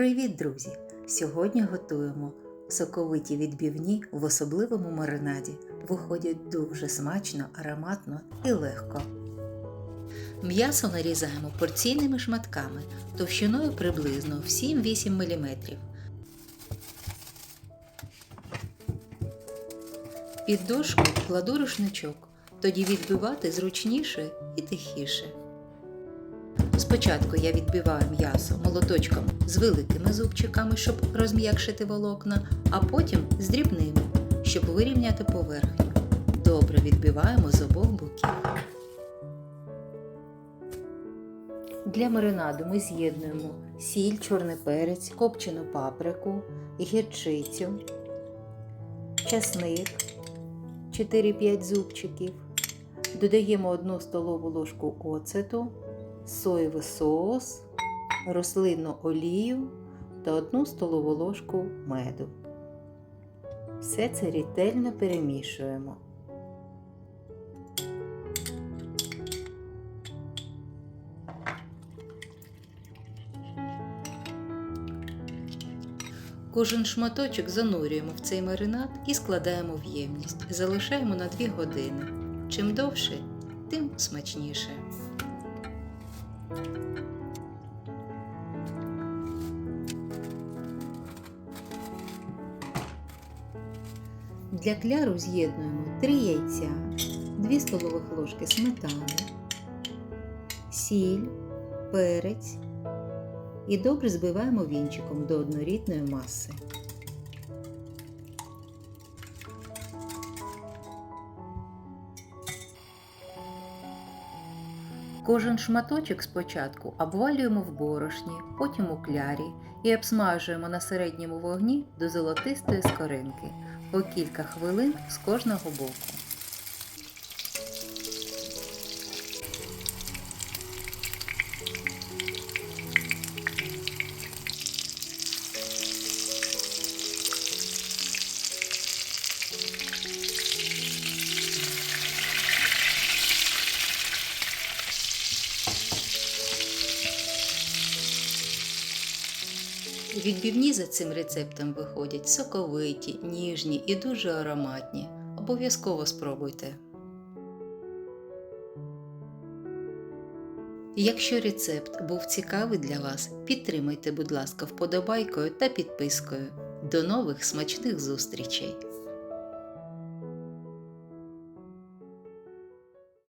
Привіт, друзі! Сьогодні готуємо соковиті відбівні в особливому маринаді. Виходять дуже смачно, ароматно і легко. М'ясо нарізаємо порційними шматками товщиною приблизно в 7-8 мм. Під дошку кладу рушничок, тоді відбивати зручніше і тихіше. Спочатку я відбиваю м'ясо молоточком з великими зубчиками, щоб розм'якшити волокна, а потім з дрібними, щоб вирівняти поверхню. Добре відбиваємо з обох боків. Для маринаду ми з'єднуємо сіль, чорний перець, копчену паприку, гірчицю, часник 4-5 зубчиків. Додаємо 1 столову ложку оцету, соєвий соус, рослинну олію та 1 столову ложку меду. Все це ретельно перемішуємо. Кожен шматочок занурюємо в цей маринад і складаємо в ємність. Залишаємо на 2 години. Чим довше, тим смачніше. Для кляру з'єднуємо 3 яйця, 2 столових ложки сметани, сіль, перець і добре збиваємо вінчиком до однорідної маси. Кожен шматочок спочатку обвалюємо в борошні, потім у клярі і обсмажуємо на середньому вогні до золотистої скоринки по кілька хвилин з кожного боку. Відбівні за цим рецептом виходять соковиті, ніжні і дуже ароматні. Обов'язково спробуйте. Якщо рецепт був цікавий для вас, підтримайте, будь ласка, вподобайкою та підпискою. До нових смачних зустрічей!